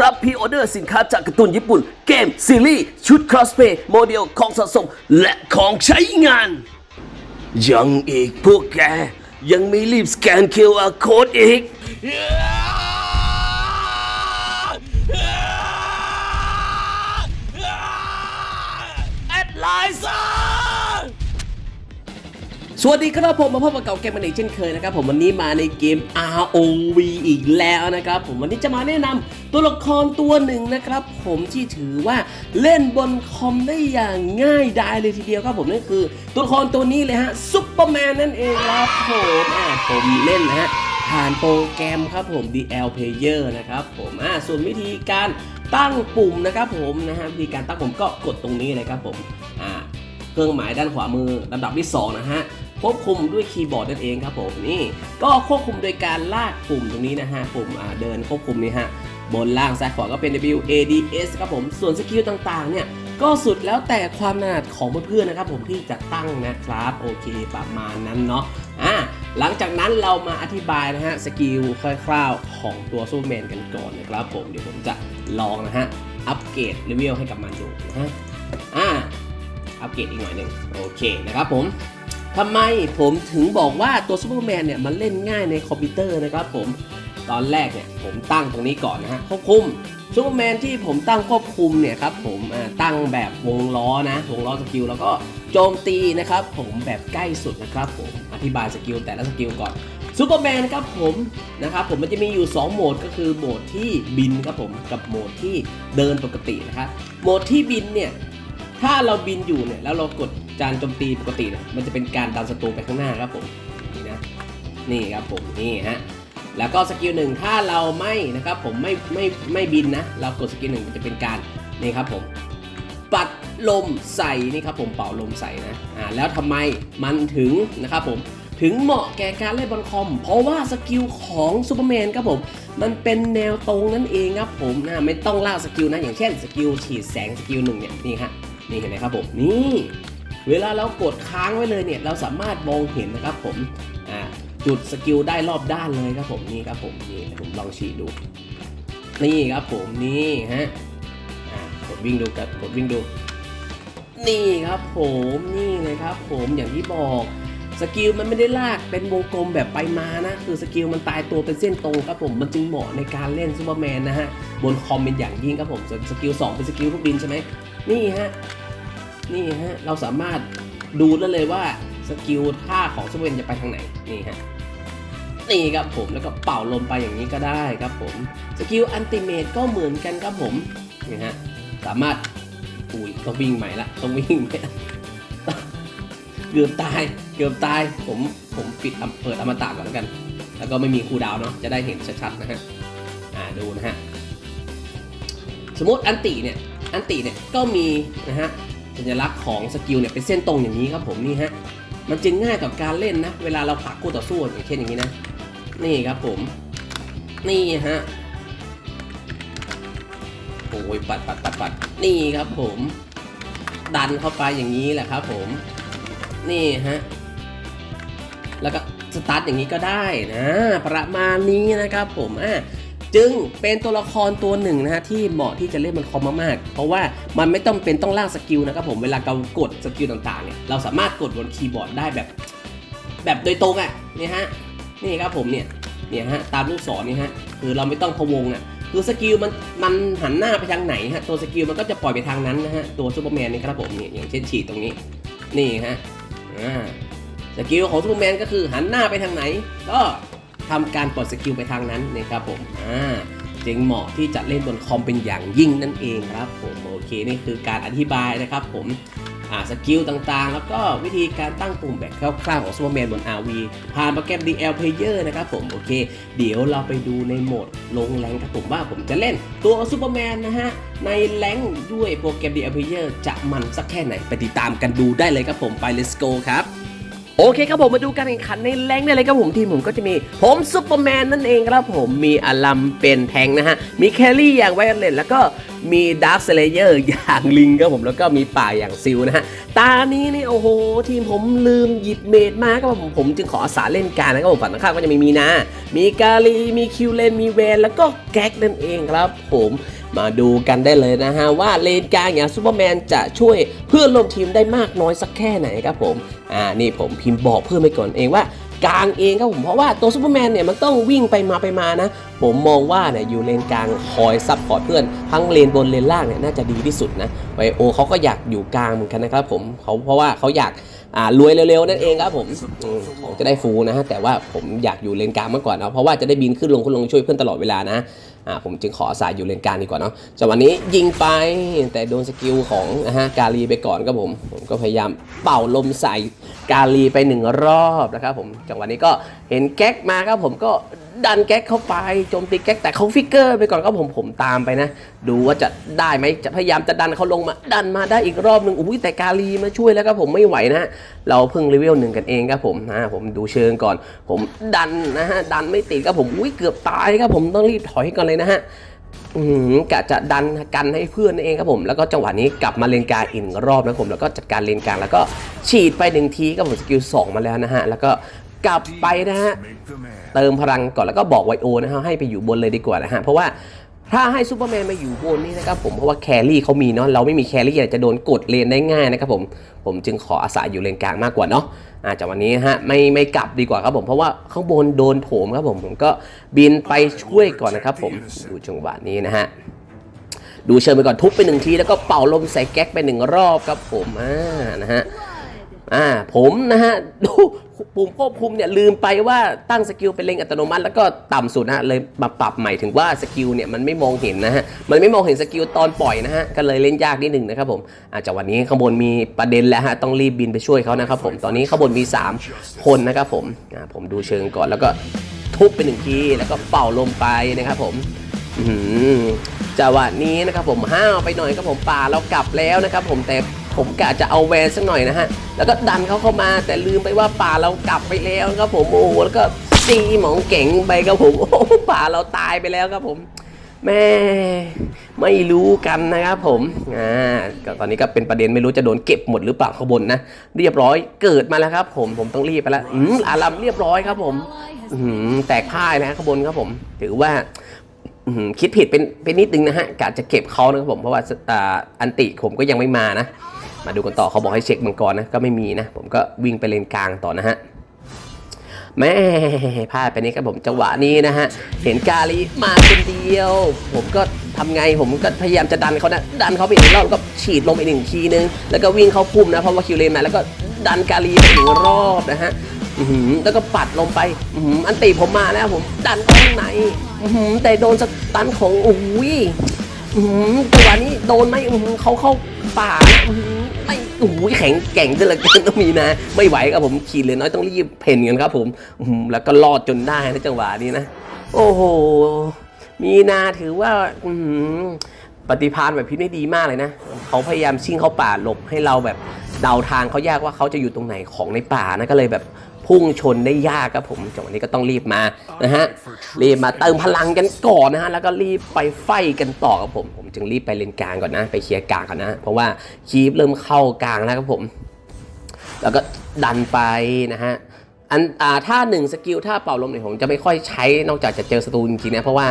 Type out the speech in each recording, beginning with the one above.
รับพรีออเดอร์สินค้าจากการ์ตูนญี่ปุ่น เกม ซีรีส์ ชุดครอสเพย์โมเดลของสะสม และของใช้งาน ยังอีกพวกแก ยังไม่รีบสแกน QR Code อีก สวัสดีครับผมมาพบกับเก่าเกมมันอีกเช่นเคยนะครับผมวันนี้มาในเกม ROV อีกแล้วนะครับผมวันนี้จะมาแนะนำตัวละครตัวหนึ่งนะครับ ผมที่ถือว่าเล่นบนคอมได้อย่างง่ายดายเลยทีเดียวครับผมนั่นคือ ตัวละครตัวนี้เลยฮะซุปเปอร์แมนนั่นเองครับผมอ่าผมเล่นนะฮะผ่านโปรแกรมครับผม DL Player นะครับผมอ่าส่วนวิธีการตั้งปุ่มนะครับผมนะฮะวิธีการตั้งปุ่มก็กดตรงนี้เลยครับผมอ่าเครื่องหมายด้านขวามือลำดับที่2นะฮะ ควบคุมด้วยคีย์บอร์ดนั่นเองครับผมนี่ก็ควบคุมโดยการลากปุ่มตรงนี้นะฮะปุ่มเดินควบคุมนี่ฮะบนล่างซ้ายขวาก็เป็น W A D S ครับผมส่วนสกิลต่างๆเนี่ยก็สุดแล้วแต่ความถนัดของเพื่อนๆนะครับผมที่จะตั้งนะครับโอเคประมาณนั้นเนาะอ่าหลังจากนั้นเรามาอธิบายนะฮะสกิลคร่าวๆของตัวซูเปอร์แมนกันก่อนนะครับผมเดี๋ยวผมจะลองนะฮะอัปเกรดเลเวลให้กับมันดูนะฮะอ่าอัปเกรดอีกหน่อยหนึ่งโอเคนะครับผม ทำไมผมถึงบอกว่าตัวซูเปอร์แมนเนี่ยมันเล่นง่ายในคอมพิวเตอร์นะครับผมตอนแรกเนี่ยผมตั้งตรงนี้ก่อนนะฮะควบคุมซูเปอร์แมนที่ผมตั้งควบคุมเนี่ยครับผมตั้งแบบวงล้อนะวงล้อสกิลแล้วก็โจมตีนะครับผมแบบใกล้สุดนะครับผมอธิบายสกิลแต่ละสกิลก่อนซูเปอร์แมนครับผมนะครับผมมันจะมีอยู่ 2 โหมดก็คือโหมดที่บินครับผมกับโหมดที่เดินปกตินะครับโหมดที่บินเนี่ยถ้าเราบินอยู่เนี่ยแล้วเรากด จานโจมตีปกติมันจะเป็นการดันศัตรูไปข้างหน้าครับผมนี่นะนี่ครับผมนี่ฮะแล้วก็สกิลหนึ่งถ้าเราไม่นะครับผมไม่ไม่ไม่บินนะ เรากดสกิลหนึ่งมันจะเป็นการนี่ครับผมปัดลมใส่นี่ครับผมเป่าลมใส่นะอ่าแล้วทำไมมันถึงนะครับผมถึงเหมาะแก่การเล่นบนคอม เพราะว่าสกิลของซูเปอร์แมนครับผมมันเป็นแนวตรงนั่นเองครับผมนะไม่ต้องล่าสกิลนะอย่างเช่นสกิลฉีดแสงสกิลหนึ่งเนี่ยนี่ฮะนี่เห็นไหมครับผมนี่ เวลาเรากดค้างไว้เลยเนี่ยเราสามารถมองเห็นนะครับผมอ่าจุดสกิลได้รอบด้านเลยครับผมนี่ครับผมนี่ผมลองฉีดดู นี่ครับผมนี่ฮะกดวิ่งดูกับกดวิ่งดู นี่ครับผมนี่เลยครับ ผมอย่างที่บอกสกิลมันไม่ได้ลากเป็นวงกลมแบบไปมานะ คือสกิลมันตายตัวเป็นเส้นตรงครับผมมันจึงเหมาะในการเล่นซูเปอร์แมนนะฮะบนคอมเป็นอย่างยิ่งครับผมส่วนสกิล2เป็นสกิลทุกบินใช่ไหมนี่ฮะ นี่ฮะเราสามารถดูได้เลยว่าสกิลท่าของซูเปอร์แมนจะไปทางไหนนี่ฮะนี่ครับผมแล้วก็เป่าลมไปอย่างนี้ก็ได้ครับผมสกิลอันติเมตก็เหมือนกันครับผมนี่ฮะสามารถอุ้ยต้องวิ่งใหม่ละต้องวิ่งใหม่เกือบตายเกือบตายผมผมปิดเปิดอมตะก่อนแล้วกัน แล้วก็ไม่มีคูดาวเนาะจะได้เห็นชัดๆนะฮะอ่าดูนะฮะสมมติอันติเนี่ยอันติเนี่ยก็มีนะฮะ สัญลักษณ์ของสกิลเนี่ยเป็นเส้นตรงอย่างนี้ครับผมนี่ฮะมันจึงง่ายต่อการเล่นนะ เวลาเราผลักคู่ต่อสู้อย่างเช่นอย่างนี้นะ นี่ครับผม นี่ฮะโอ้ยปัดปัดปัดปัดนี่ครับผม ดันเข้าไปอย่างนี้แหละครับผม นี่ฮะแล้วก็สตาร์ทอย่างนี้ก็ได้นะ ประมาณนี้นะครับผมอะ จึงเป็นตัวละครตัวหนึ่งนะฮะที่เหมาะที่จะเล่นบนคอมมากๆ เพราะว่ามันไม่ต้องเป็นต้องลากสกิลนะครับผมเวลาเรากดสกิลต่างๆเนี่ยเราสามารถกดบนคีย์บอร์ดได้แบบ แบบโดยตรงอะนี่ฮะนี่ครับผมเนี่ยเนี่ยฮะตามลูกศรนี่ฮะคือเราไม่ต้องพะวงอะคือสกิลมันมันหันหน้าไปทางไหนฮะตัวสกิลมันก็จะปล่อยไปทางนั้นนะฮะตัวซูเปอร์แมนนี่ครับผมเนี่ยอย่างเช่นฉีดตรงนี้นี่ฮะอ่าสกิลของซูเปอร์แมนก็คือหันหน้าไปทางไหน ก็ ทำการปล่อยสกิลไปทางนั้นนะครับผมอ่าจึงเหมาะที่จะเล่นบนคอมเป็นอย่างยิ่งนั่นเองครับผมโอเคนี่คือการอธิบายนะครับผมอ่าสกิลต่างๆ แล้วก็วิธีการตั้งปุ่มแบบคร่าวๆของซูเปอร์แมนบน RV ผ่านโปรแกรม DL Player นะครับผมโอเค เดี๋ยวเราไปดูในโหมดลงแรงครับผมว่าผมจะเล่นตัวซูเปอร์แมนนะฮะ ในแรงด้วยโปรแกรม DL Player จะมันสักแค่ไหน ไปติดตามกันดูได้เลยครับผมไป let's go ครับ โอเคครับผมมาดูการแข่งขันในแรงได้เลยครับผมทีมผมก็จะมีผมซูเปอร์แมนนั่นเองครับผมมีอลัมเป็นแทงนะฮะ มีแคลรี่อย่างไวโอเลตแล้วก็มีดาร์คสเลเยอร์อย่างลิงครับผมแล้วก็มีป่าอย่างซิลนะฮะ ตานี้นี่โอ้โห ทีมผมลืมหยิบเมดมาครับผมผมจึงขออาสาเล่นการนะครับผมฝั่งตรงข้าก็จะมีมีนามีกาลีมีคิวเลนมีเวนแล้วก็แก๊กนั่นเองครับผมมาดูกันได้เลยนะฮะว่าเลนกลางอย่างซูเปอร์แมนจะช่วย เพื่อนร่วมทีมได้มากน้อยสักแค่ไหนครับผม อ่า นี่ผมพิมพ์บอกเพื่อนไปก่อนเองว่ากลางเองครับผมเพราะว่าตัวซูเปอร์แมนเนี่ยมันต้องวิ่งไปมาไปมานะ ผมมองว่าเนี่ยอยู่เลนกลางคอยซับพอร์ตเพื่อนทั้งเลนบนเลนล่างเนี่ยน่าจะดีที่สุดนะไวโอเขาก็อยากอยู่กลางเหมือนกันนะครับผมเขาเพราะว่าเขาอยากอ่ารวยเร็วๆนั่นเองครับผมอืมจะได้ฟูนะฮะแต่ว่าผมอยากอยู่เลนกลางมากกว่านะเพราะว่าจะได้บินขึ้นลงขึ้นลงช่วยเพื่อนตลอดเวลานะอ่าผมจึงขออาสายอยู่เลนกลางดีกว่าเนาะจังหวะนี้ยิงไปแต่โดนสกิลของนะฮะกาลีไปก่อนครับผมผมก็พยายามเป่าลมใส่กาลีไปหนึ่งรอบนะครับผมจังหวะนี้ก็เห็นแก๊กมาครับผมก็ ดันแก๊กเข้าไปโจมตีแก๊กแต่เขาฟิกเกอร์ไปก่อนครับผมผมตามไปนะ ดูว่าจะได้ไหมจะพยายามจะดันเขาลงมา ดันมาได้อีกรอบหนึ่งอุ้ยแต่กาลีมาช่วยแล้วครับผมไม่ไหวนะ เราเพิ่งเลเวลหนึ่งกันเองครับผมนะผมดูเชิงก่อน ผมดันนะฮะดันไม่ติดครับผมอุ้ยเกือบตายครับผมต้องรีบถอยก่อนเลยนะฮะอืมกะจะดันกันให้เพื่อนนั่นเองครับผม แล้วก็จังหวะนี้กลับมาเลนกลางอีกรอบนะผม แล้วก็จัดการเลนกลางแล้วก็ฉีดไปหนึ่งทีครับผมสกิลสองมาแล้วนะฮะ แล้วก็กลับไปนะฮะ เติมพลังก่อนแล้วก็บอกไวโอนะฮะให้ไปอยู่บนเลยดีกว่านะฮะเพราะว่าถ้าให้ซูเปอร์แมนมาอยู่บนนี่นะครับผมเพราะว่าแครี่เขามีเนาะเราไม่มีแครี่จะโดนกดเลนได้ง่ายนะครับผมผมจึงขออาศัยอยู่เลนกลางมากกว่าเนาะอาจากวันนี้ฮะไม่ไม่กลับดีกว่าครับผมเพราะว่าข้างบนโดนโถมครับผมผมก็บินไปช่วยก่อนนะครับผมดูจังหวะนี้นะฮะดูเชิญไปก่อนทุบไปหนึ่งทีแล้วก็เป่าลมใส่แก๊กไปหนึ่งรอบครับผมอ่านะฮะ อ่าผมนะฮะดูปุ่มควบคุมเนี่ยลืมไปว่าตั้งสกิลเป็นเล็งอัตโนมัติ แล้วก็ต่ำสุดนะฮะเลยมาปรับใหม่ถึงว่าสกิลเนี่ยมันไม่มองเห็นนะฮะมันไม่มองเห็นสกิลตอนปล่อยนะฮะก็เลยเล่นยากนิดหนึ่งนะครับผมอาจจะวันนี้ข้างบนมีประเด็นแล้วฮะต้องรีบบินไปช่วยเขานะครับผมตอนนี้ข้างบนมี 3 คนนะครับผมอ่าผมดูเชิงก่อนแล้วก็ทุบไปหนึ่งทีแล้วก็เป่าลมไปนะครับผมอื้อหือจังหวะนี้นะครับผมห้าวไปหน่อยครับผมป่าเรากลับแล้วนะครับผมแต่ ผมกะจะเอาแวนสักหน่อยนะฮะ แล้วก็ดันเขาเข้ามาแต่ลืมไปว่าป่าเรากลับไปแล้วครับผมโอ้แล้วก็ตีหมองเก่งไปครับผมโอ้ป่าเราตายไปแล้วครับผมแม่ไม่รู้กันนะครับผมอ่าก็ตอนนี้ก็เป็นประเด็นไม่รู้จะโดนเก็บหมดหรือเปล่าข้างบนนะ เรียบร้อยเกิดมาแล้วครับ ผมผมต้องรีบไปแล้วอืมอารัมเรียบร้อยครับผมอืมแตกพ่ายนะข้างบนครับผม ถือว่าหือคิดผิดเป็นเป็นนิดนึงนะฮะกะจะเก็บเขานะครับผมเพราะว่าอ่าอันติผมก็ยังไม่มานะ มาดูกันต่อเขาบอกให้เช็คมังกรนะก็ไม่มีนะ ผมก็วิ่งไปเลนกลางต่อนะฮะแม่พลาดไปนี้ครับผมจังหวะนี้นะฮะ เห็นกาลีมาคนเดียว ผมก็ทำไงผมก็พยายามจะดันเขานะดันเขาไปอีกรอบก็ฉีดลงไปหนึ่งทีนึง แล้วก็วิ่งเข้าพุ่มนะ เพราะว่าคิวเลนมาแล้วก็ดันกาลีไปหนึ่งรอบนะฮะหือแล้วก็ปัดลงไปอื้อหืออันตีผมมาแล้วผมดันข้างในหือแต่โดนสตันของโอ้ยอื้อหือจังหวะนี้โดนไหมอื้อหือเขาเข้าป่านะอื้อหือไม่ โอ้ยแข็งแกร่งเหลือเกินต้องมีนะ ไม่ไหวครับผมขีดเลยน้อยต้องรีบเพ่นกันครับผมแล้วก็รอดจนได้ในจังหวะนี้นะ โอ้โห มีนาถือว่าปฏิพานแบบพิษไม่ดีมากเลยนะ เขาพยายามชิ่งเข้าป่าหลบให้เราแบบเดาทางเขายากว่าเขาจะอยู่ตรงไหนของในป่านะก็เลยแบบ พุ่งชนได้ยากครับผมจังหวะนี้ก็ต้องรีบมานะฮะรีบมาเติมพลังกันก่อนนะฮะแล้วก็รีบไปไฟกันต่อครับผม ผมจึงรีบไปเลนกลางก่อนนะ ไปเคลียร์กลางก่อนนะ เพราะว่าคีฟเริ่มเข้ากลางแล้วครับผม แล้วก็ดันไปนะฮะอันอ่าถ้าหนึ่งสกิลถ้าเป่าลมเนี่ยผมจะไม่ค่อยใช้นอกจากจะเจอศัตรูจริงๆนะเพราะว่า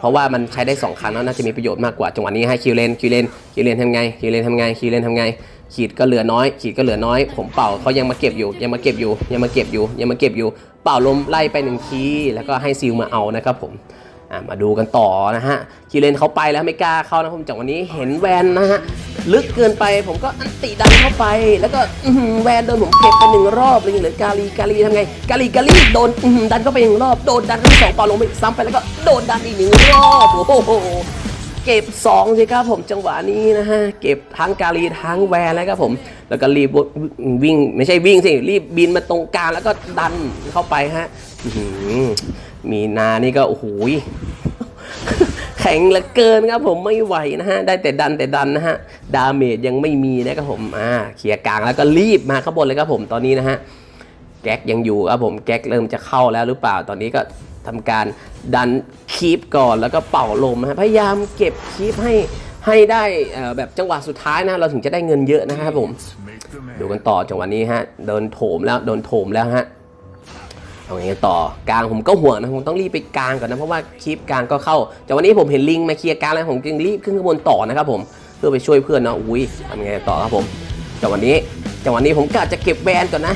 เพราะว่ามันใช้ได้ 2 ครั้งแล้วน่าจะมีประโยชน์มากกว่าจังหวะนี้ให้คิวเลนคิวเลนคิวเลนทำไงคิวเลนทำไงคิวเลนทำไง ขีดก็เหลือน้อย ขีดก็เหลือน้อย ผมเป่าเขายังมาเก็บอยู่ ยังมาเก็บอยู่ ยังมาเก็บอยู่ ยังมาเก็บอยู่ เป่าลมไล่ไปหนึ่งทีแล้วก็ให้ซิลมาเอานะครับผมมาดูกันต่อนะฮะคิวเลนเขาไปแล้วไม่กล้าเข้านะผมจากวันนี้เห็นแวนนะฮะลึกเกินไปผมก็อันติดันเข้าไป แล้วก็แวนโดนผมเก็บไปหนึ่งรอบเลยเหลือกาลีกาลีทำไงกาลีกาลีโดนดันเข้าไปหนึ่งรอบโดนดันครั้งที่สองเป่าลงไปซ้ำไปแล้วก็โดนดันอีกหนึ่งรอบโอ้โห เก็บ2สิครับผมจังหวะนี้นะฮะเก็บทั้งกาลีทั้งแวร์แล้วครับผม แล้วก็รีบวิ่งไม่ใช่วิ่งสิรีบบินมาตรงกลางแล้วก็ดันเข้าไปฮะมีนานี่ก็โอ้โหยแข็งเหลือเกินครับผมไม่ไหวนะฮะ ได้แต่ดันแต่ดันนะฮะ ดาเมจยังไม่มีนะครับผมอ่าเคลียร์กลางแล้วก็รีบมาข้างบนเลยครับผมตอนนี้นะฮะแก๊กยังอยู่ครับผมแก๊กเริ่มจะเข้าแล้วหรือเปล่าตอนนี้ก็ทำการ ดันคีปก่อนแล้วก็เป่าลมนะฮะพยายามเก็บคีปให้ให้ได้แบบจังหวะสุดท้ายนะเราถึงจะได้เงินเยอะนะครับผม ดูกันต่อจังหวะนี้ฮะโดนโถมแล้วโดนโถมแล้วฮะเอาไงต่อกลางผมก็ห่วงนะผมต้องรีบไปกลางก่อนนะเพราะว่าคลิปกลางก็เข้าจังหวะนี้ผมเห็นลิงมาเคลียร์กลางแล้วผมจึงรีบขึ้นข้างบนต่อนะครับผมเพื่อไปช่วยเพื่อนเนาะอุ้ยทำไงต่อครับผมจังหวะนี้จังหวะนี้ผมกะจะเก็บแวนก่อนนะ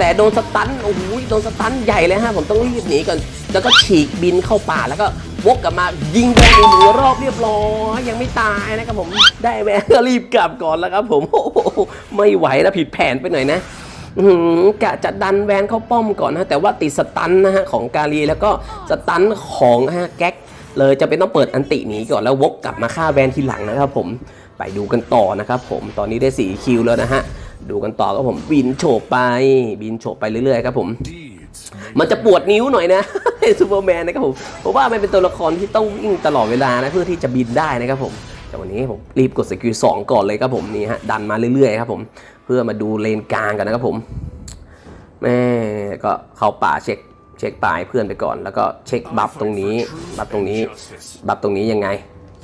แต่โดนสตันโอ้โหโดนสตันใหญ่เลยฮะผมต้องรีบหนีก่อนแล้วก็ฉีกบินเข้าป่าแล้วก็วกกลับมายิงแวนหนึ่งรอบเรียบร้อยยังไม่ตายนะครับผมได้แวนก็รีบกลับก่อนแล้วครับ ผมโอ้โหไม่ไหวแล้วผิดแผนไปหน่อยนะหือกะจะดันแวนเข้าป้อมก่อนนะแต่ว่าติดสตันนะฮะของกาลีแล้วก็สตันของฮะแก๊กเลยจะเป็นต้องเปิดอันติหนีก่อนแล้ววกกลับมาฆ่าแวนทีหลังนะครับผมไปดูกันต่อนะครับผมตอนนี้ได้4คิวแล้วนะฮะ ดูกันต่อครับผมบินโฉบไป บินโฉบไปเรื่อยๆครับผม มันจะปวดนิ้วหน่อยนะซูเปอร์แมนนะครับผมเพราะว่ามันเป็นตัวละครที่ต้องวิ่งตลอดเวลานะเพื่อที่จะบินได้นะครับผมแต่วันนี้ผมรีบกดสกิลสองก่อนเลยครับผมนี่ฮะดันมาเรื่อยๆครับผมเพื่อมาดูเลนกลางกันนะครับผมแม่ก็เข้าป่าเช็คเช็คป่าให้เพื่อนไปก่อน แล้วก็เช็คบัฟตรงนี้บัฟตรงนี้บัฟตรงนี้ยังไง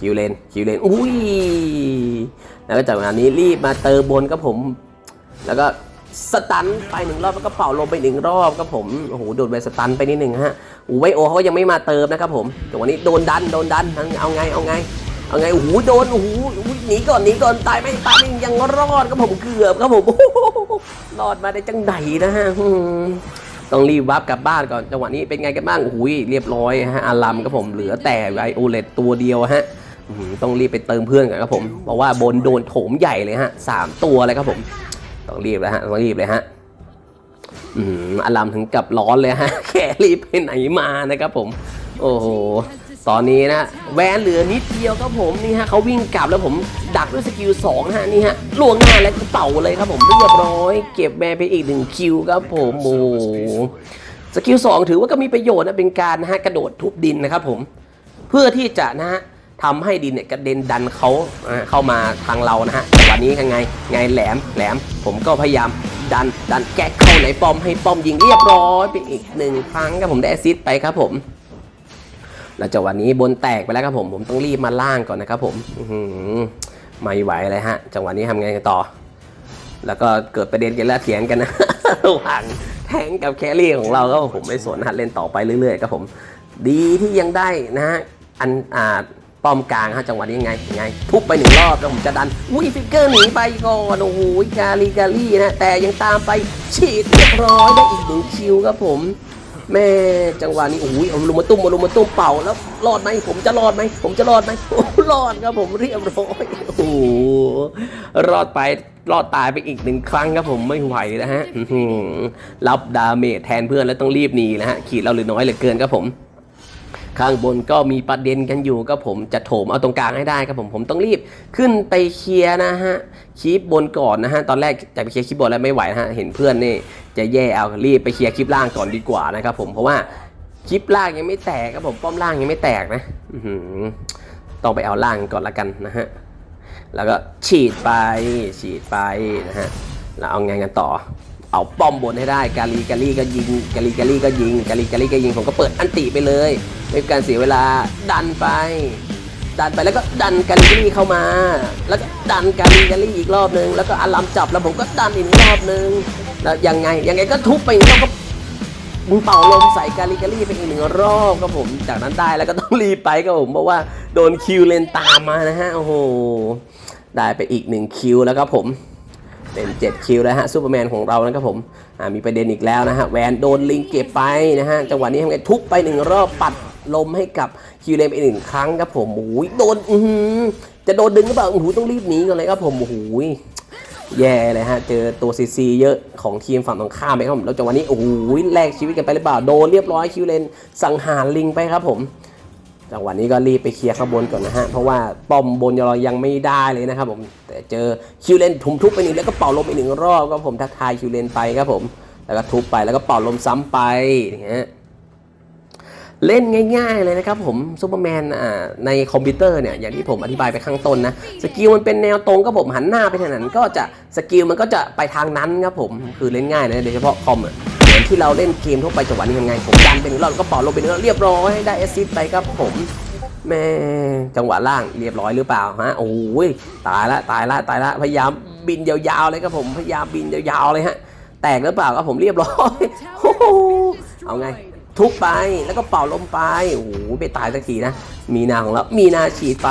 คิวเลนคิวเลนอุ้ยแล้วก็จากนั้นนี้รีบมาเติมบนครับผม แล้วก็สตันไปหนึ่งรอบแล้วก็เป่าลมไปหนึ่งรอบครับผมโอ้โหโดนไปสตันไปนิดหนึ่งฮะโอูไวโอเขายังไม่มาเติมนะครับผมแต่วันนี้โดนดันโดนดันเอาไงเอาไงเอาไงโอ้โหโดนโอ้โหหนีก่อนหนีก่อนตายไม่ตายยังรอดครับผมเกือบครับผมโอ้โหรอดมาได้จังไดนะฮะต้องรีบวับกลับบ้านก่อนจังหวะนี้เป็นไงกันบ้างโอ้โหเรียบร้อยฮะอารัมครับผมเหลือแต่ไวโอเลตตัวเดียวฮะต้องรีบไปเติมเพื่อนกันครับผมเพราะว่าบนโดนโถมใหญ่เลยฮะสามตัวเลยครับผม ต้องรีบแล้วฮะต้องรีบเลยฮะอืมอารามถึงกับร้อนเลยฮะ แค่รีบไปไหนมานะครับผม โอ้โห ตอนนี้นะแวนเหลือนิดเดียวครับผมนี่ฮะเขาวิ่งกลับแล้วผมดักด้วยสกิลสองฮะนี่ฮะลวงหน้าแล้วก็เป่าเลยครับผมเรียบร้อย เก็บแมนไปอีกหนึ่งคิวครับผมโอ้สกิลสองถือว่าก็มีประโยชน์นะเป็นการนะฮะกระโดดทุบดินนะครับผม เพื่อที่จะนะฮะ ทำให้ดินเนี่ยกระเด็นดันเขาเข้ามาทางเรานะฮะแต่วันนี้ยังไงไงแหลมแหลม ผมก็พยายามดันดันแก๊กเข้าในป้อมให้ป้อมยิงเรียบร้อยไปอีกหนึ่งครั้งครับผมได้แอซิสต์ไปครับผมแล้วจังหวะนี้บนแตกไปแล้วครับผมผมต้องรีบมาล่างก่อนนะครับผมไม่ไหวเลยฮะจังหวะนี้ทำไงกันต่อ แล้วก็เกิดประเด็นกันแล้วเถียงกันนะระหว่างแทงกับแครี่ของเราก็ผมไม่สนฮะเล่นต่อไปเรื่อยๆครับผม ดีที่ยังได้นะฮะอันอ่า ป้อมกลางฮะจังหวะนี้ยังไงยังไง ทุบไปหนึ่งรอบแล้วผมจะดันอุ้ยฟิกเกอร์หนีไปก่อนโอ้โหกาลีกาลีนะแต่ยังตามไปฉีดเรียบร้อยได้อีกหนึ่งคิวครับผมแม่จังหวะนี้โอ้ยเอาลุมมาตุ้มมาลุมมาตุ้มเป่าแล้วรอดไหมผมจะรอดไหมผมจะรอดไหมรอดครับผมเรียบร้อยโอ้โหรอดไปรอดตายไปอีกหนึ่งครั้งครับผมไม่ไหวนะฮะรับดาเมจแทนเพื่อนแล้วต้องรีบหนีนะฮะขีดเราหลือน้อยเหลือเกินครับผม ข้างบนก็มีประเด็นกันอยู่ก็ผมจะโถมเอาตรงกลางให้ได้ครับผมผมต้องรีบขึ้นไปเคลียร์นะฮะคลิปบนก่อนนะฮะตอนแรกจะไปเคลียร์คลิปบนแล้วไม่ไหวนะฮะเห็นเพื่อนนี่จะแย่เอารีบไปเคลียร์คลิปล่างก่อนดีกว่านะครับผมเพราะว่าคลิปล่างยังไม่แตกครับผมป้อมล่างยังไม่แตกนะต้องไปเอาล่างก่อนละกันนะฮะแล้วก็ฉีดไปฉีดไปนะฮะแล้วเอาไงกันต่อ เอาป้อมบนให้ได้ กาลีกาลีก็ยิงกาลีกาลีก็ยิงกาลีกาลีก็ยิงผมก็เปิดอันติไปเลยไม่การเสียเวลาดันไป ดันไปแล้วก็ดันกาลีกาลีเข้ามา แล้วก็ดันกาลีกาลีอีกรอบนึงแล้วก็อารัมจับแล้วผมก็ดันอีกรอบนึงแล้วยังไงยังไงก็ทุบไปอีกรอบก็มึงเป่าลมใส่กาลีกาลีไปอีกหนึ่งรอบครับผม จากนั้นได้แล้วก็ต้องรีไปครับผมเพราะว่าโดนคิวเลนตามมานะฮะโอ้โหได้ไปอีกหนึ่งคิวแล้วครับผม เป็น7คิวแล้วฮะซูเปอร์แมนของเรานะครับผมมีประเด็นอีกแล้วนะฮะแวนโดนลิงเก็บไปนะฮะจังหวะนี้ทำไงทุบไปหนึ่งรอบปัดลมให้กับคิวเลมอีกหนึ่งครั้งครับผมโอ้ยโดนอืจะโดนดึงหรือเปล่าโอ้โหต้องรีบหนีก่อนเลยครับผมโอ้โหแย่เลยฮะ เจอตัวซีซีเยอะของทีมฝั่งตรงข้ามไปครับผมแล้วจังหวะนี้โอ้โหแลกชีวิตกันไปหรือเปล่าโดนเรียบร้อยคิวเลนสังหารลิงไปครับผม จังหวะนี้ก็รีบไปเคลียร์ข้างบนก่อนนะฮะ เพราะว่าป้อมบนเรายังไม่ได้เลยนะครับผม แต่เจอคิวเลนทุมทุบไปหนึ่งแล้วก็เป่าลมอีกหนึ่งรอบก็ผมทักทายคิวเลนไปครับผม แล้วก็ทุบไปแล้วก็เป่าลมซ้ำไปอย่างเงี้ยเล่นง่ายๆเลยนะครับผมซูเปอร์แมนอ่าในคอมพิวเตอร์เนี่ยอย่างที่ผมอธิบายไปข้างต้นนะสกิลมันเป็นแนวตรงก็ผมหันหน้าไปทางนั้น ก็จะสกิลมันก็จะไปทางนั้นครับผมคือเล่นง่ายนะโดยเฉพาะคอมอะ ที่เราเล่นเกมทั่วไปจังหวะนี้ยังไงผมดันเป็นงรอบแล้วก็เป่าลงเป็นงรอบเรียบร้อยได้แอสซิสต์ไปครับผมแม่จังหวะล่างเรียบร้อยหรือเปล่าฮะโอ้ยตายละตายละตายละพยายามบินยาวๆเลยครับผมพยายามบินยาวๆเลยฮะแตกหรือเปล่าครับผมเรียบร้อยเอาไงทุบไปแล้วก็เป่าลมไปโอ้โหไม่ตายสักทีนะมีนาของเรา มีนาฉีดไป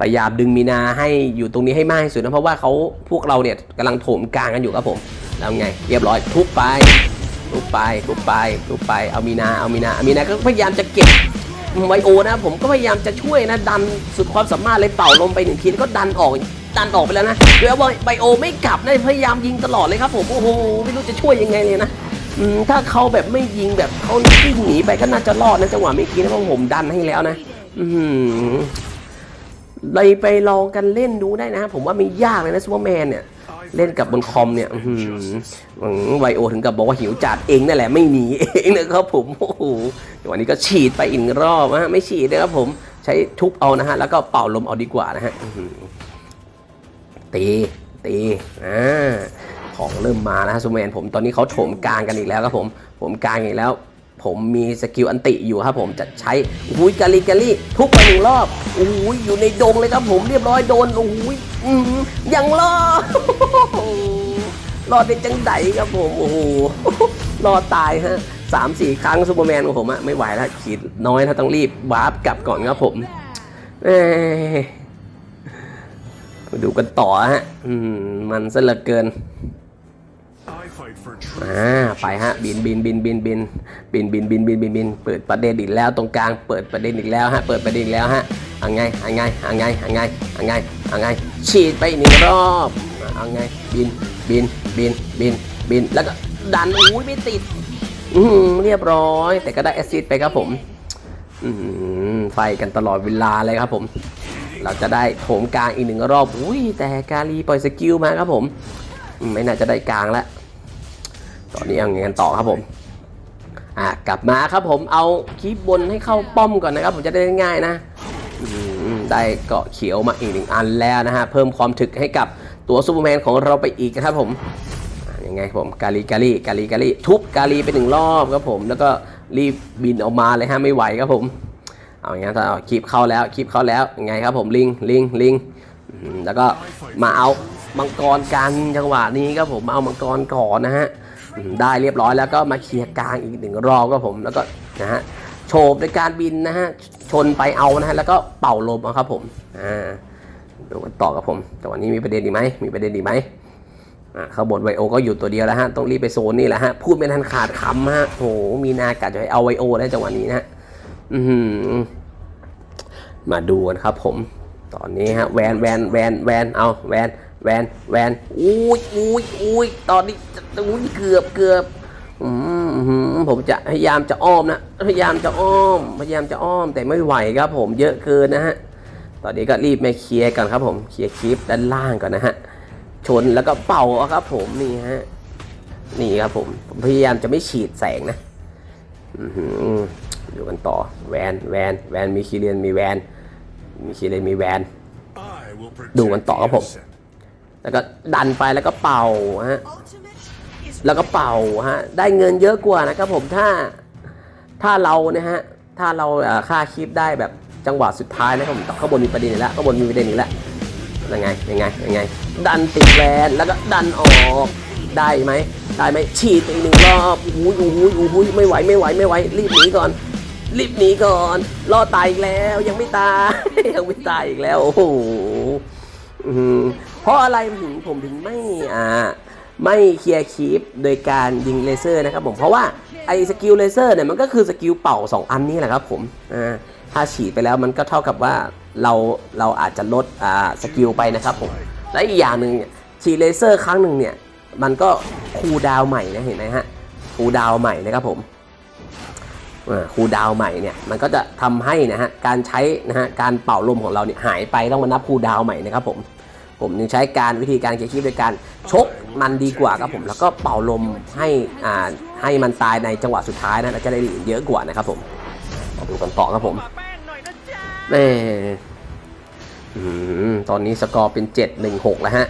พยายามดึงมีนาให้อยู่ตรงนี้ให้มากที่สุดนะเพราะว่าเขาพวกเราเนี่ยกำลังโถมกลางกันอยู่ครับผม แล้วไง เรียบร้อยทุบไปทุบไปทุบไปทุบไปเอามีนาเอามีนาเอามีนาก็พยายามจะเก็บไวโอนะผมก็พยายามจะช่วยนะ ดันสุดความสามารถเลยเป่าลมไปหนึ่งทีแล้วก็ดันออกดันออกไปแล้วนะโดยว่าไบโอไม่กลับนะพยายามยิงตลอดเลยครับผมโอ้โหไม่รู้จะช่วยยังไงเลยนะถ้าเขาแบบไม่ยิงแบบเขาวิ่งหนีไปก็น่าจะรอดนะจังหวะเมื่อกี้นะเพราะผมดันให้แล้วนะอืมเลยไปลองกันเล่นดูได้นะ ผมว่าไม่ยากเลยนะซูเปอร์แมนเนี่ย เล่นกับบนคอมเนี่ยอืมไวโอถึงกับบอกว่าหิวจัดเองนั่นแหละไม่หนีเองนะครับผมโอ้โหจังหวะนี้ก็ฉีดไปอีกรอบนะไม่ฉีดนะครับผมใช้ทุบเอานะฮะแล้วก็เป่าลมเอาดีกว่านะฮะตีตีอ่าของเริ่มมานะฮะซูแมนผมตอนนี้เขาโถมกลางกันอีกแล้วครับผมผมกลางอีกแล้ว ผมมีสกิลอันติอยู่ครับผมจะใช้อุ้ยกาลีกาลีทุบไปหนึ่งรอบอุ้ยอยู่ในดงเลยครับผมเรียบร้อยโดนอุ้ยอืมยังรอดรอดได้จังไดครับผมโอ้โหรอดตายฮะสามสี่ครั้งซูเปอร์แมนของผมอะไม่ไหวแล้วขีดน้อยนะต้องรีบวาร์ปกลับก่อนครับผมเอ้มาดูกันต่อฮะ อืม มันซะเหลือเกิน อ่าไปฮะบินบินบินบินบินบินบินบินบินบินบินเปิดประเด็นอีกแล้วตรงกลางเปิดประเด็นอีกแล้วฮะเปิดประเด็นอีกแล้วฮะเอาไงเอาไงเอาไงเอาไงเอาไงเอาไงฉีดไปอีกหนึ่งรอบเอาไงบินบินบินบินบินแล้วก็ดันอุ้ยไม่ติดอืมเรียบร้อย แต่ก็ได้แอสซิสไปครับผมอืมไฟกันตลอดเวลาเลยครับผม เราจะได้โถมกลางอีกหนึ่งรอบอุ้ยแต่กาลีปล่อยสกิลมาครับผมอืมไม่น่าจะได้กลางแล้ว ตอนนี้เอาไงกันต่อครับผมอะกลับมาครับผมเอาคีบบนให้เข้าป้อมก่อนนะครับ ผมจะได้ง่ายนะได้เกาะเขียวมาอีกหนึ่งอันแล้วนะฮะเพิ่มความถึกให้กับตัวซูเปอร์แมนของเราไปอีกนะครับผมยังไงครับผมกาลีกาลีกาลีกาลีทุบกาลีไปหนึ่งรอบครับผมแล้วก็รีบบินออกมาเลยฮะไม่ไหวครับผมเอาอย่างงั้นถ้าเอาคลิปเข้าแล้วคลิปเข้าแล้วยังไงครับผมลิงลิงลิงแล้วก็มาเอามังกรกันจังหวะนี้ครับผมมาเอามังกรก่อนนะฮะ ได้เรียบร้อยแล้วก็มาเคลียร์กลางอีกหนึ่งรอบครับผมแล้วก็นะฮะโฉบในการบินนะฮะชนไปเอานะฮะแล้วก็เป่าลมครับผมอ่าดูกันต่อครับผม แต่วันนี้มีประเด็นอีไหมมีประเด็นอีไหมอ่าข้าบนไวโอก็อยู่ตัวเดียวแล้วฮะต้องรีบไปโซนนี่แหละฮะพูดไม่ทันขาดคำฮะโหมีนากะจะให้เอาไวโอได้จังหวะนี้นะฮะอือหือมาดูกันครับผม ตอนนี้ฮะแวนแวนแวนแวนเอาแวน แวนแวนอุ้ยอุ้ยอุ้ยตอนนี้อุ้ยเกือบเกือบอืมอื้อหือผมจะพยายามจะอ้อมนะ พยายามจะอ้อม พยายามจะอ้อมแต่ไม่ไหวครับผมเยอะเกินนะฮะ ตอนนี้ก็รีบมาเคลียร์กันครับผมเคลียร์คลิปด้านล่างก่อนนะฮะ ชนแล้วก็เป่าเอาครับผมนี่ฮะ นี่ครับผมผมพยายามจะไม่ฉีดแสงนะอือหือดูกันต่อแวนแวนแวนมีคีเรียนมีแวน มีคีเรียนมีแวน I will protect ดูกันต่อครับผม the innocent. แล้วก็ดันไปแล้วก็เป่าฮะแล้วก็เป่าฮะได้เงินเยอะกว่านะครับผมถ้าถ้าเรานะฮะถ้าเราค่าคลิปได้แบบจังหวะสุดท้ายนะครับผมข้างบนมีประเด็นอีกแล้วข้างบนมีประเด็นอีกแล้วยังไงยังไงยังไง ดันติดแวนแล้วก็ดันออกได้ไหมได้ไหมฉีดอีกหนึ่งรอบอุ้ยอุ้ยอุ้ยไม่ไหวไม่ไหวไม่ไหวรีบหนีก่อนรีบหนีก่อน รอดตายอีกแล้ว ยังไม่ตายยังไม่ตายอีกแล้วโอ้โห เพราะอะไรผมถึงผมถึงไม่อ่าไม่เคลียร์คลิปโดยการยิงเลเซอร์นะครับผมเพราะว่าไอ้สกิลเลเซอร์เนี่ยมันก็คือสกิลเป่า 2 อันนี้แหละครับผมอ่าถ้าฉีดไปแล้วมันก็เท่ากับว่าเราเราอาจจะลดอ่าสกิลไปนะครับผมและอีกอย่างหนึ่งฉีดเลเซอร์ครั้งหนึ่งเนี่ยมันก็คูดาวใหม่นะเห็นไหมฮะคูดาวใหม่นะครับผม คูดาวใหม่เนี่ยมันก็จะทำให้นะฮะการใช้นะฮะการเป่าลมของเราเนี่ยหายไปต้องมานับคูดาวใหม่นะครับผมผมยังใช้การวิธีการเคลียร์คลิปโดยการชกมันดีกว่าครับผมแล้วก็เป่าลมให้อ่าให้มันตายในจังหวะสุดท้ายนะเราจะได้เหรียญเยอะกว่านะครับผมมาดูกันต่อครับผมแม่อืมตอนนี้สกอร์เป็น 7 1 6 แล้วฮะ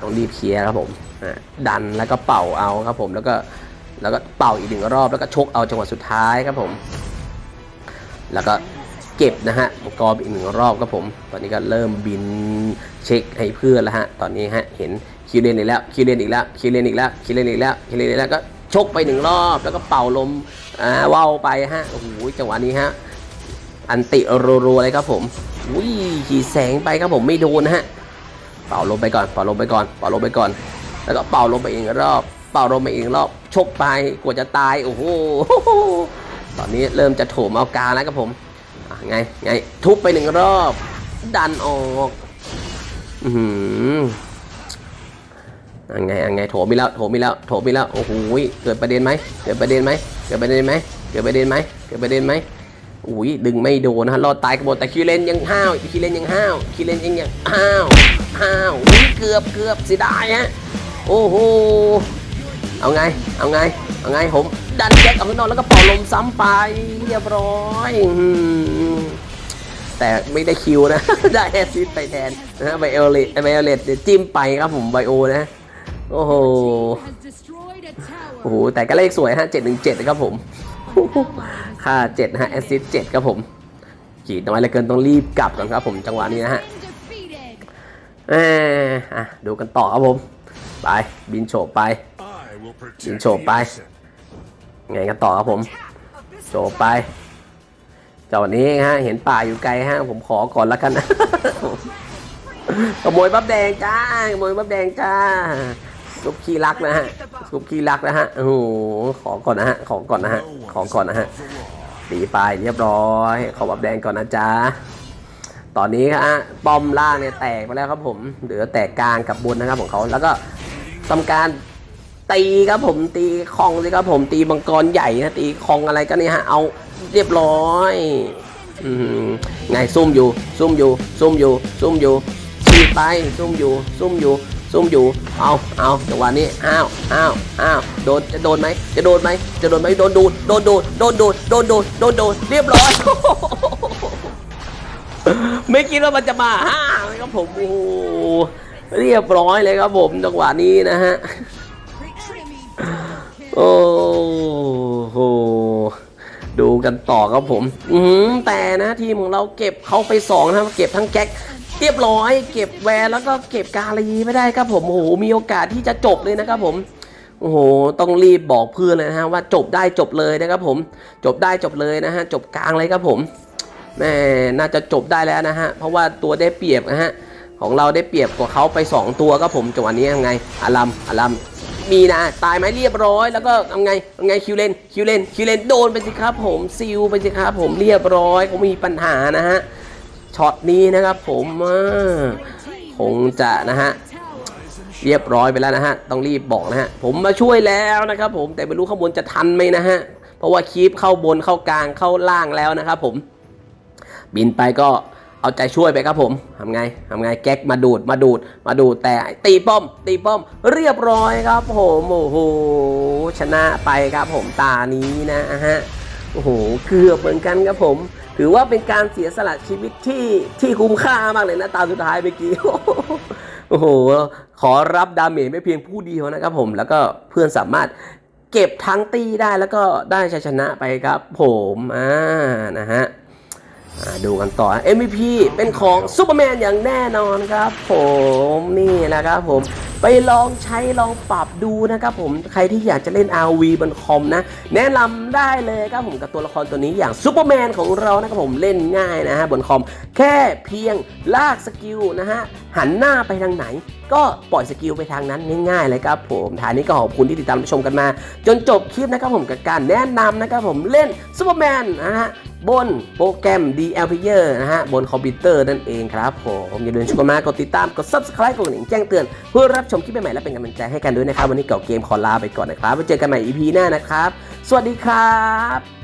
ต้องรีบเคลียร์ครับผมดันแล้วก็เป่าเอาครับผมแล้วก็ แล้วก็เป่าอีกหนึ่งรอบแล้วก็ชกเอาจังหวะสุดท้ายครับผม แล้วก็เก็บนะฮะกอบอีกหนึ่งรอบครับผม ตอนนี้ก็เริ่มบินเช็คให้เพื่อนแล้วฮะ ตอนนี้ฮะเห็นคิวเลนอีกแล้วคิวเลนอีกแล้วคิวเลนอีกแล้วคิวเลนอีกแล้วคิวเลนอีกแล้วก็ชกไปหนึ่งรอบ แล้วก็เป่าลมอ่าว่าวไปฮะโอ้โหจังหวะนี้ฮะอันติรัวๆเลยครับผมอุ้ยขี่แสงไปครับผมไม่โดนนะฮะเป่าลมไปก่อนเป่าลมไปก่อนเป่าลมไปก่อน แล้วก็เป่าลมไปอีกรอบ เป่าลมไปอีกรอบชกไปกว่าจะตายโอ้โหตอนนี้เริ่มจะโถมเอากาแล้วครับผมไงไงทุบไปหนึ่งรอบ ดันออกอือหืออังไงอังไงโถมีแล้วโถมีแล้วโถมีแล้วโอ้โหเกิดประเด็นไหมเกิดประเด็นไหมเกิดประเด็นไหมเกิดประเด็นไหมเกิดประเด็นไหมอุ้ยดึงไม่โดนนะฮะรอดตายกันหมดแต่คิวเลนยังห้าวคิวเลนยังห้าวคิวเลนยังยังห้าวห้าวเกือบเกือบเสียดายฮะโอ้โห เอาไง เอาไง เอาไง ผม ดันแจ็คออกข้างนอกแล้วก็เป่าลมซ้ำไป เรียบร้อยแต่ไม่ได้คิวนะ ได้แอซิสต์ไปแทนนะไบโอเลตไบโอเลตจิ้มไปครับผมไบโอนะ โอ้โห โอ้โห แต่ก็เลขสวยฮะ7 1 7นะครับผม ค่า7ฮะแอซิส7ครับผมขีดน้อยเหลือเกินต้องรีบกลับก่อนครับผมจังหวะนี้นะฮะเอ่ออะดูกันต่อครับผม ไป บินโฉบไป I will protect Nhìn sổ the bay. innocent. ไงกันต่อครับผมโฉบไปจังหวะนี้ฮะ เห็นป่าอยู่ไกลฮะ ผมขอก่อนล้วกันนะขโมยบับแดงจ้าขโมยบับแดงจ้าซุปขี้รักนะฮะซุปขี้รักนะฮะโอ้โหขอก่อนนะฮะขอก่อนนะฮะขอก่อนนะฮะตีไปเรียบร้อย ขอบับแดงก่อนนะจ๊ะตอนนี้ฮะป้อมล่างเนี่ยแตกไปแล้วครับผมเหลือแต่กลางกับบนนะครับของเขาแล้วก็ทำการ ตีครับผมตีคองสิครับผมตีมังกรใหญ่นะตีคองอะไรก็เนี่ยฮะเอาเรียบร้อยอืมไงซุ่มอยู่ซุ่มอยู่ซุ่มอยู่ซุ่มอยู่ฉีดไปซุ่มอยู่ซุ่มอยู่ซุ่มอยู่ เอาเอาจังหวะนี้ อ้าว อ้าว อ้าว โดน จะโดนไหม จะโดนไหม จะโดนไหมโดนดูด โดนดูด โดนดูด โดนดูด โดนดูด เรียบร้อย ไม่คิดว่ามันจะมาห้าเลยครับผม โอ้เรียบร้อยเลยครับผม จังหวะนี้นะฮะ โอ้โหดูกันต่อครับผม อืมแต่นะทีมของเราเก็บเขาไปสองนะครับเก็บทั้งแก๊กเรียบร้อย เก็บแวร์แล้วก็เก็บกาลีไม่ได้ครับผมโอ้โหมีโอกาสที่จะจบเลยนะครับผมโอ้โห ต้องรีบบอกเพื่อนเลยนะฮะว่าจบได้จบเลยนะครับผม จบได้จบเลยนะฮะ จบกลางเลยครับผมแม่น่าจะจบได้แล้วนะฮะ เพราะว่าตัวได้เปรียบนะฮะ ของเราได้เปรียบกว่าเขาไป 2 ตัวครับผมจังหวะนี้ยังไงอารัมอารัม มีนะตายไหมเรียบร้อย แล้วก็ทำไงทำไงคิวเลนคิวเลนคิวเลนโดนไปสิครับผมซิลไปสิครับผมเรียบร้อยเขามีปัญหานะฮะช็อตนี้นะครับผมคงจะนะฮะเรียบร้อยไปแล้วนะฮะ ต้องรีบบอกนะฮะ ผมมาช่วยแล้วนะครับผม แต่ไม่รู้ข้างบนจะทันไหมนะฮะ เพราะว่าคีปเข้าบนเข้ากลางเข้าล่างแล้วนะครับผม บินไปก็ เอาใจช่วยไปครับผมทำไงทำไงแก๊กมาดูดมาดูดมาดูดแต่ตีป้อม ตีป้อม เรียบร้อยครับผมโอ้โหชนะไปครับผมตานี้นะฮะโอ้โหเกือบเหมือนกันครับผม ถือว่าเป็นการเสียสละชีวิตที่ที่คุ้มค่ามากเลยนะตาสุดท้ายเมื่อกี้โอ้โห ขอรับดาเมจไม่เพียงผู้เดียวนะครับผมแล้วก็เพื่อนสามารถเก็บทั้งตีได้แล้วก็ได้ชัยชนะไปครับผมอ่านะฮะ ดูกันต่อ MVP เป็นของซูเปอร์แมนอย่างแน่นอนครับผมนี่นะครับผมไปลองใช้ลองปรับดูนะครับผมใครที่อยากจะเล่น RV บนคอมนะ แนะนำได้เลยครับผมกับตัวละครตัวนี้อย่างซูเปอร์แมนของเรานะครับผมเล่นง่ายนะฮะบนคอม แค่เพียงลากสกิลนะฮะหันหน้าไปทางไหน ก็ปล่อยสกิลไปทางนั้นง่ายๆเลยครับผมท้ายนี้ก็ขอบคุณที่ติดตามชมกันมา จนจบคลิปนะครับผมกับการแนะนำนะครับผมเล่นซูเปอร์แมนนะฮะ บนโปรแกรม DL Player นะฮะ บนคอมพิวเตอร์นั่นเองครับผมอย่าลืมชมกันมากดติดตาม กด Subscribe กดกระดิ่งแจ้งเตือน เพื่อรับชมคลิปใหม่ๆและเป็นกำลังใจให้กันด้วยนะครับ วันนี้เก่าเกมขอลาไปก่อนนะครับไว้เจอกันใหม่ EP หน้านะครับ สวัสดีครับ